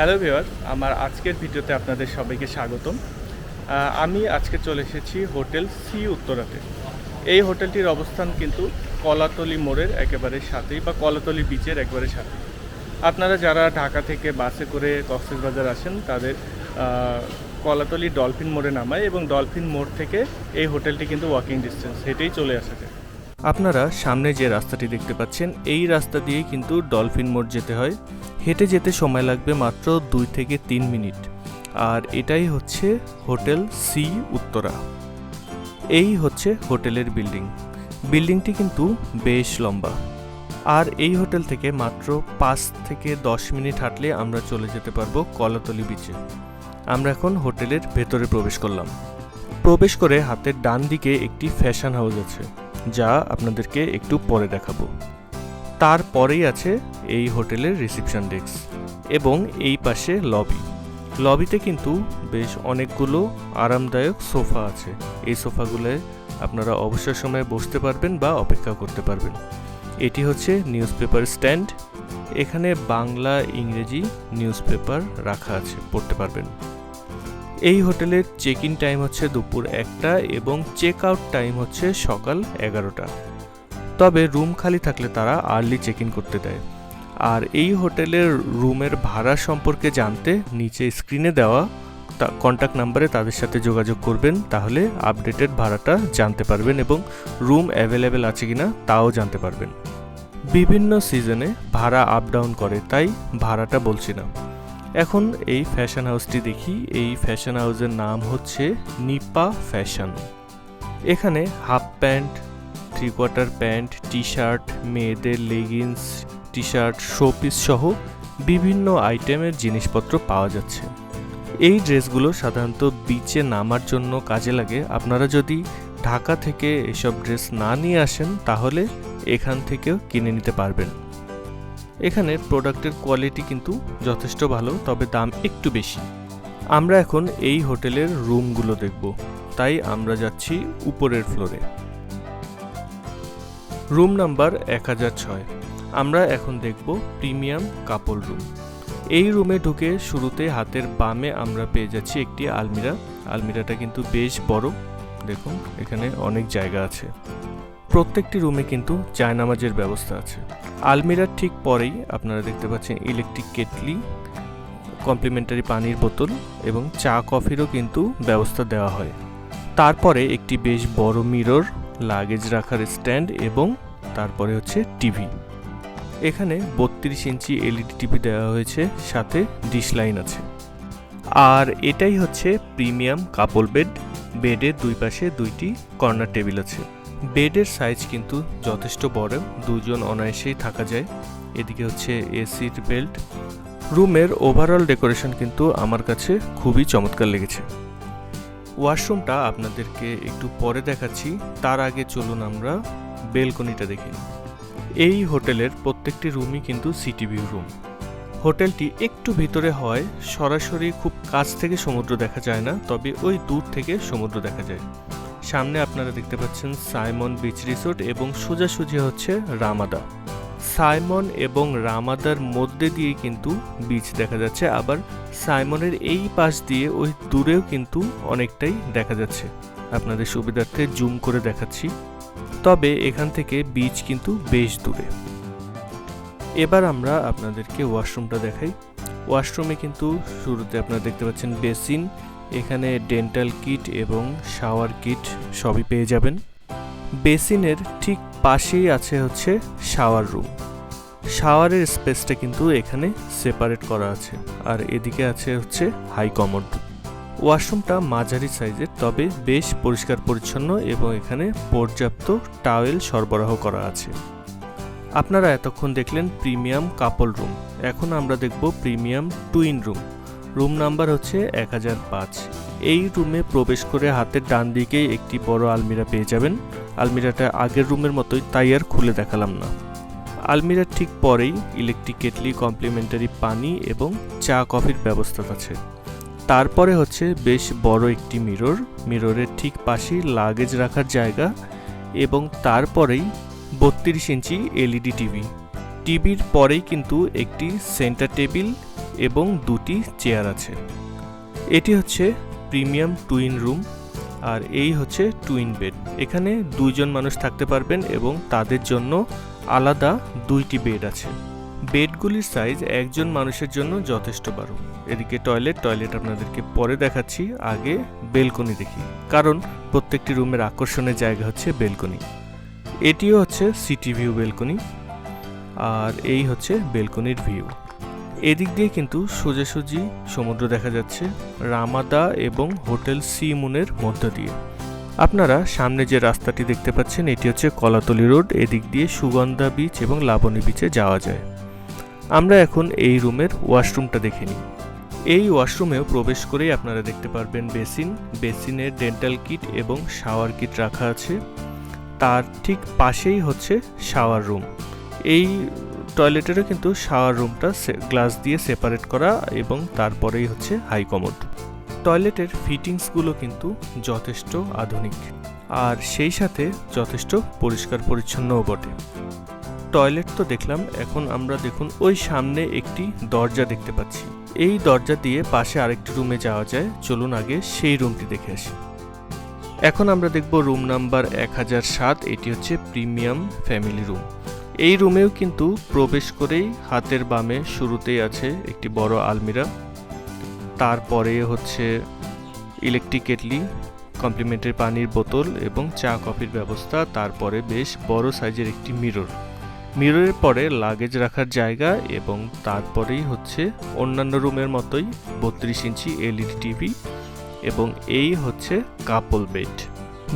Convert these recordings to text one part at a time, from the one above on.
Hello ভিওয়ার আমার আজকের ভিডিওতে আপনাদের সবাইকে স্বাগতম। আমি আজকে চলে এসেছি হোটেল সি উত্তরাতে। এই হোটেলটির অবস্থান কিন্তু কলাতলি মোড়ের একেবারে সাথেই বা কলাতলি বিচের একেবারে সাথে আপনারা যারা ঢাকা থেকে বাসে করে কক্সবাজার আসেন, তাদের কলাতলি ডলফিন মোড়ে নামায় এবং ডলফিন মোড় থেকে এই হোটেলটি কিন্তু ওয়াকিং ডিস্টেন্স হেঁটেই চলে আসা আপনারা সামনে যে রাস্তাটি দেখতে পাচ্ছেন, এই রাস্তা দিয়ে কিন্তু ডলফিন মোড় যেতে হয়। হেঁটে যেতে সময় লাগবে মাত্র দুই থেকে তিন মিনিট। আর এটাই হচ্ছে হোটেল সি উত্তরা। এই হচ্ছে হোটেলের বিল্ডিং। বিল্ডিংটি কিন্তু বেশ লম্বা। আর এই হোটেল থেকে মাত্র পাঁচ থেকে দশ মিনিট হাঁটলে আমরা চলে যেতে পারব কলাতলি বিচে আমরা এখন হোটেলের ভেতরে প্রবেশ করলাম। প্রবেশ করে হাতের ডান দিকে একটি ফ্যাশন হাউস আছে। যা আপনাদেরকে একটু পরে দেখাবো। তারপরেই আছে এই হোটেলের রিসেপশন ডেস্ক এবং এই পাশে লবি। লবিতে কিন্তু বেশ অনেকগুলো আরামদায়ক সোফা আছে। এই সোফাগুলোয় আপনারা অবসর সময়ে বসতে পারবেন বা অপেক্ষা করতে পারবেন। এটি হচ্ছে নিউজ পেপার স্ট্যান্ড। এখানে বাংলা, ইংরেজি নিউজ পেপার রাখা আছে, পড়তে পারবেন। এই হোটেলের চেক ইন টাইম হচ্ছে দুপুর একটা এবং চেক আউট টাইম হচ্ছে সকাল এগারোটা। তবে রুম খালি থাকলে তারা আর্লি চেক ইন করতে দেয়। আর এই হোটেলের রুমের ভাড়া সম্পর্কে জানতে নিচে স্ক্রিনে দেওয়া কন্ট্যাক্ট নাম্বারে তাদের সাথে যোগাযোগ করবেন, তাহলে আপডেটেড ভাড়াটা জানতে পারবেন এবং রুম অ্যাভেলেবেল আছে কিনা তাও জানতে পারবেন। বিভিন্ন সিজনে ভাড়া আপ ডাউন করে, তাই ভাড়াটা বলছি না। এখন এই ফ্যাশন হাউসটি দেখি। এই ফ্যাশন হাউসের নাম হচ্ছে নিপা ফ্যাশন এখানে half pant three quarter pant T shirt মেয়েদের লেগিংস টি শার্ট শোপিস সহ বিভিন্ন আইটেমের জিনিসপত্র পাওয়া যাচ্ছে। এই ড্রেসগুলো সাধারণত বিচে নামার জন্য কাজে লাগে। আপনারা যদি ঢাকা থেকে এসব ড্রেস না নিয়ে আসেন, তাহলে এখান থেকেও কিনে নিতে পারবেন। এখানে প্রোডাক্টের কোয়ালিটি কিন্তু যথেষ্ট ভালো, তবে দাম একটু বেশি। আমরা এখন এই হোটেলের রুমগুলো দেখব। তাই আমরা যাচ্ছি উপরের ফ্লোরে। রুম নাম্বার এক হাজার ছয়। আমরা এখন দেখব প্রিমিয়াম কাপল রুম। এই রুমে ঢুকে শুরুতে হাতের বামে আমরা পেয়ে যাচ্ছি একটি আলমিরা। আলমিরাটা কিন্তু বেশ বড়। দেখুন, এখানে অনেক জায়গা আছে। প্রত্যেকটি রুমে কিন্তু জায়নামাজের ব্যবস্থা আছে। আলমিরার ঠিক পরেই আপনারা দেখতে পাচ্ছেন ইলেকট্রিক কেটলি, কমপ্লিমেন্টারি পানির বোতল এবং চা, কফিরও কিন্তু ব্যবস্থা দেওয়া হয়। তারপরে একটি বেশ বড় মিরর, লাগেজ রাখার স্ট্যান্ড এবং তারপরে হচ্ছে টিভি। এখানে বত্রিশ ইঞ্চি এলইডি টিভি দেওয়া হয়েছে, সাথে ডিশ লাইন আছে। আর এটাই হচ্ছে প্রিমিয়াম কাপল বেড। বেডের দুই পাশে দুইটি কর্নার টেবিল আছে। বেডের সাইজ কিন্তু যথেষ্ট বড় দুজন অনায়াসেই থাকা যায়। এদিকে হচ্ছে এসির বেল্ট। রুমের ওভারঅল ডেকোরেশন কিন্তু আমার কাছে খুবই চমৎকার লেগেছে। ওয়াশরুমটা আপনাদেরকে একটু পরে দেখাচ্ছি। তার আগে চলুন আমরা বেলকনিটা দেখি। এই হোটেলের প্রত্যেকটি রুমই কিন্তু সিটি ভিউ রুম হোটেলটি একটু ভিতরে হয়, সরাসরি খুব কাছ থেকে সমুদ্র দেখা যায় না, তবে ওই দূর থেকে সমুদ্র দেখা যায়। সামনে আপনারা দেখতে পাচ্ছেন সাইমন বিচ রিসোর্ট এবং সোজাসুজি হচ্ছে রামাদা। সাইমন এবং রামাদার মধ্যে দিয়ে কিন্তু বিচ দেখা যাচ্ছে, আবার সাইমনের এই পাশ দিয়ে ওই দূরেও কিন্তু অনেকটাই দেখা যাচ্ছে। আপনাদের সুবিধার্থে জুম করে দেখাচ্ছি। তবে এখান থেকে বিচ কিন্তু বেশ দূরে। এবার আমরা আপনাদেরকে ওয়াশরুমটা দেখাই। ওয়াশরুমে কিন্তু শুরুতে আপনারা দেখতে পাচ্ছেন বেসিন এখানে ডেন্টাল কিট এবং শাওয়ার কিট সবই পেয়ে যাবেন। বেসিনের ঠিক পাশেই আছে হচ্ছে শাওয়ার রুম শাওয়ারের স্পেসটা কিন্তু এখানে সেপারেট করা আছে। আর এদিকে আছে হচ্ছে হাই কমোড ওয়াশরুমটা মাঝারি সাইজের তবে বেশ পরিষ্কার পরিচ্ছন্ন এবং এখানে পর্যাপ্ত টাওয়েল সরবরাহ করা আছে। আপনারা এতক্ষণ দেখলেন প্রিমিয়াম কাপল রুম এখন আমরা দেখব premium twin room room number হচ্ছে এক হাজার পাঁচ। এই রুমে প্রবেশ করে হাতের ডান দিকেই একটি বড় আলমিরা পেয়ে যাবেন। আলমিরাটা আগের রুমের মতোই, তাই আর খুলে দেখালাম না। আলমিরার ঠিক পরেই ইলেকট্রিক কেটলি, কমপ্লিমেন্টারি পানি এবং চা, কফির ব্যবস্থা আছে। তারপরে হচ্ছে বেশ বড় একটি মিরর। মিররের ঠিক পাশেই লাগেজ রাখার জায়গা এবং তারপরেই বত্রিশ ইঞ্চি এলইডি টিভি। টিভির পরেই কিন্তু একটি সেন্টার টেবিল এবং দুটি চেয়ার আছে। এটি হচ্ছে প্রিমিয়াম টুইন রুম আর এই হচ্ছে টুইন বেড। এখানে দুইজন মানুষ থাকতে পারবেন এবং তাদের জন্য আলাদা দুইটি বেড আছে। বেডগুলির সাইজ একজন মানুষের জন্য যথেষ্ট বড় এদিকে টয়লেট টয়লেট আপনাদেরকে পরে দেখাচ্ছি, আগে বেলকনি দেখি। কারণ প্রত্যেকটি রুমের আকর্ষণের জায়গা হচ্ছে বেলকনি। এটিও হচ্ছে সিটি ভিউ বেলকনি আর এই হচ্ছে বেলকনির ভিউ। এদিক দিয়ে কিন্তু সোজাসুজি সমুদ্র দেখা যাচ্ছে রামাদা এবং হোটেল সি মুনের মধ্য দিয়ে। আপনারা সামনে যে রাস্তাটি দেখতে পাচ্ছেন, এটি হচ্ছে কলাতলি রোড। এদিক দিয়ে সুগন্ধা বিচ এবং লাবণী বিচে যাওয়া যায়। আমরা এখন এই রুমের ওয়াশরুমটা দেখে নিই। এই ওয়াশরুমেও প্রবেশ করেই আপনারা দেখতে পারবেন বেসিন। বেসিনে ডেন্টাল কিট এবং শাওয়ার কিট রাখা আছে। তার ঠিক পাশেই হচ্ছে শাওয়ার রুম এই টয়লেটেরও কিন্তু শাওয়ার রুমটা গ্লাস দিয়ে সেপারেট করা এবং তারপরেই হচ্ছে হাই কমোড। টয়লেটের ফিটিংসগুলো কিন্তু যথেষ্ট আধুনিক আর সেই সাথে যথেষ্ট পরিষ্কার পরিচ্ছন্নও বটে। টয়লেট তো দেখলাম, এখন আমরা দেখুন ওই সামনে একটি দরজা দেখতে পাচ্ছি। এই দরজা দিয়ে পাশে আরেকটি রুমে যাওয়া যায়, চলুন আগে সেই রুমটি দেখে আসি। এখন আমরা দেখব রুম নাম্বার এক হাজার সাত, এটি হচ্ছে প্রিমিয়াম ফ্যামিলি রুম। এই রুমেও কিন্তু প্রবেশ করেই হাতের বামে শুরুতেই আছে একটি বড় আলমিরা। তারপরে হচ্ছে ইলেকট্রিক কেটলি কমপ্লিমেন্টারি পানির বোতল এবং চা কফির ব্যবস্থা। তারপরে বেশ বড় সাইজের একটি মিরর। মিররের পরে লাগেজ রাখার জায়গা এবং তারপরেই হচ্ছে অন্যান্য রুমের মতোই বত্রিশ ইঞ্চি এলইডি টিভি এবং এই হচ্ছে কাপল বেড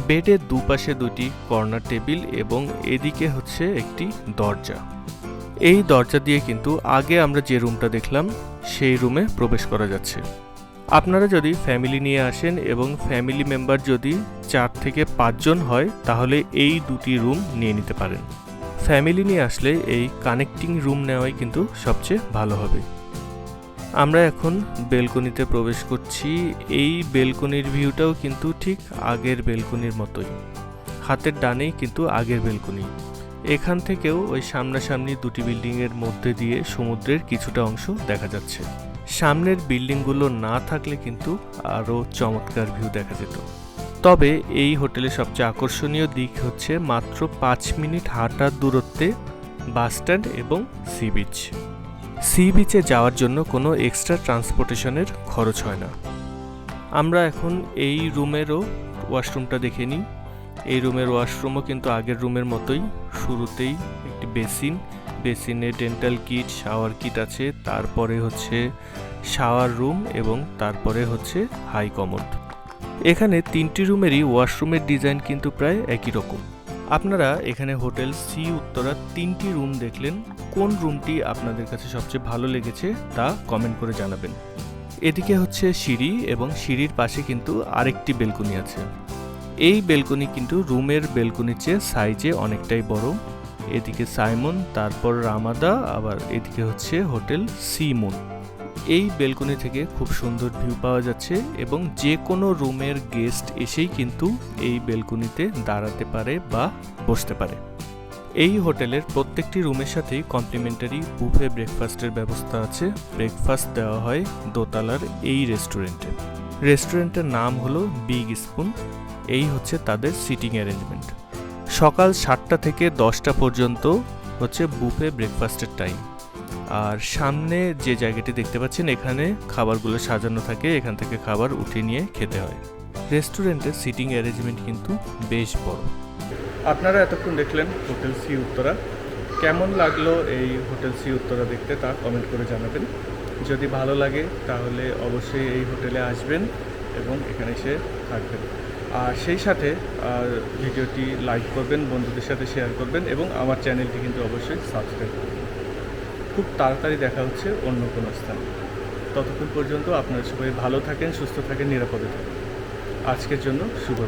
বেডের দুপাশে দুটি কর্নার টেবিল এবং এদিকে হচ্ছে একটি দরজা। এই দরজা দিয়ে কিন্তু আগে আমরা যে রুমটা দেখলাম, সেই রুমে প্রবেশ করা যাচ্ছে। আপনারা যদি ফ্যামিলি নিয়ে আসেন এবং ফ্যামিলি মেম্বার যদি চার থেকে পাঁচজন হয়, তাহলে এই দুটি রুম নিয়ে নিতে পারেন। ফ্যামিলি নিয়ে আসলে এই কানেক্টিং রুম নেওয়াই কিন্তু সবচেয়ে ভালো হবে। আমরা এখন বেলকনিতে প্রবেশ করছি। এই বেলকনির ভিউটাও কিন্তু ঠিক আগের বেলকনির মতোই। হাতের ডানেই কিন্তু আগের বেলকনি। এখান থেকেও ওই সামনাসামনি দুটি বিল্ডিংয়ের মধ্যে দিয়ে সমুদ্রের কিছুটা অংশ দেখা যাচ্ছে। সামনের বিল্ডিংগুলো না থাকলে কিন্তু আরও চমৎকার ভিউ দেখা যেত। তবে এই হোটেলের সবচেয়ে আকর্ষণীয় দিক হচ্ছে মাত্র পাঁচ মিনিট হাঁটার দূরত্বে বাসস্ট্যান্ড এবং সি বিচ। সি বিচে যাওয়ার জন্য কোনো এক্সট্রা ট্রান্সপোর্টেশনের খরচ হয় না। আমরা এখন এই রুমেরও ওয়াশরুমটা দেখে নিই। এই রুমের ওয়াশরুমও কিন্তু আগের রুমের মতোই, শুরুতেই একটি বেসিন বেসিনে ডেন্টাল কিট শাওয়ার কিট আছে, তারপরে হচ্ছে শাওয়ার রুম এবং তারপরে হচ্ছে হাই কমোড এখানে তিনটি রুমেরই ওয়াশরুমের ডিজাইন কিন্তু প্রায় একই রকম। আপনারা এখানে হোটেল সি উত্তরা তিনটি রুম দেখলেন কোন রুমটি আপনাদের কাছে সবচেয়ে ভালো লেগেছে তা কমেন্ট করে জানাবেন। এদিকে হচ্ছে সিঁড়ি এবং সিঁড়ির পাশে কিন্তু আরেকটি বেলকনি আছে। এই বেলকনি কিন্তু রুমের বেলকনির চেয়ে সাইজে অনেকটাই বড়। এদিকে সাইমন, তারপর রামাদা, আবার এদিকে হচ্ছে হোটেল সি মুন এই বেলকনি থেকে খুব সুন্দর ভিউ পাওয়া যাচ্ছে এবং যে কোনো রুমের গেস্ট এসেই কিন্তু এই বেলকনিতে দাঁড়াতে পারে বা বসতে পারে। এই হোটেলের প্রত্যেকটি রুমের সাথেই কমপ্লিমেন্টারি বুফে ব্রেকফাস্টের ব্যবস্থা আছে। ব্রেকফাস্ট দেওয়া হয় দোতলার এই রেস্টুরেন্টে রেস্টুরেন্টের নাম হলো বিগ স্পুন এই হচ্ছে তাদের সিটিং অ্যারেঞ্জমেন্ট সকাল সাতটা থেকে দশটা পর্যন্ত হচ্ছে বুফে ব্রেকফাস্টের টাইম আর সামনে যে জায়গাটি দেখতে পাচ্ছেন, এখানে খাবারগুলো সাজানো থাকে। এখান থেকে খাবার উঠিয়ে নিয়ে খেতে হয়। রেস্টুরেন্টের সিটিং অ্যারেঞ্জমেন্ট কিন্তু বেশ বড়। আপনারা এতক্ষণ দেখলেন হোটেল সি উত্তরা। কেমন লাগল এই হোটেল সি উত্তরা দেখতে তা কমেন্ট করে জানাবেন। যদি ভালো লাগে তাহলে অবশ্যই এই হোটেলে আসবেন এবং এখানে এসে থাকবেন। আর সেই সাথে ভিডিওটি লাইক করবেন, বন্ধুদের সাথে শেয়ার করবেন এবং আমার চ্যানেলটি কিন্তু অবশ্যই সাবস্ক্রাইব করবেন। খুব তাড়াতাড়ি দেখা হচ্ছে অন্য কোনো স্থানে। ততক্ষণ পর্যন্ত আপনারা সবাই ভালো থাকেন, সুস্থ থাকেন, নিরাপদে থাকেন। আজকের জন্য শুভ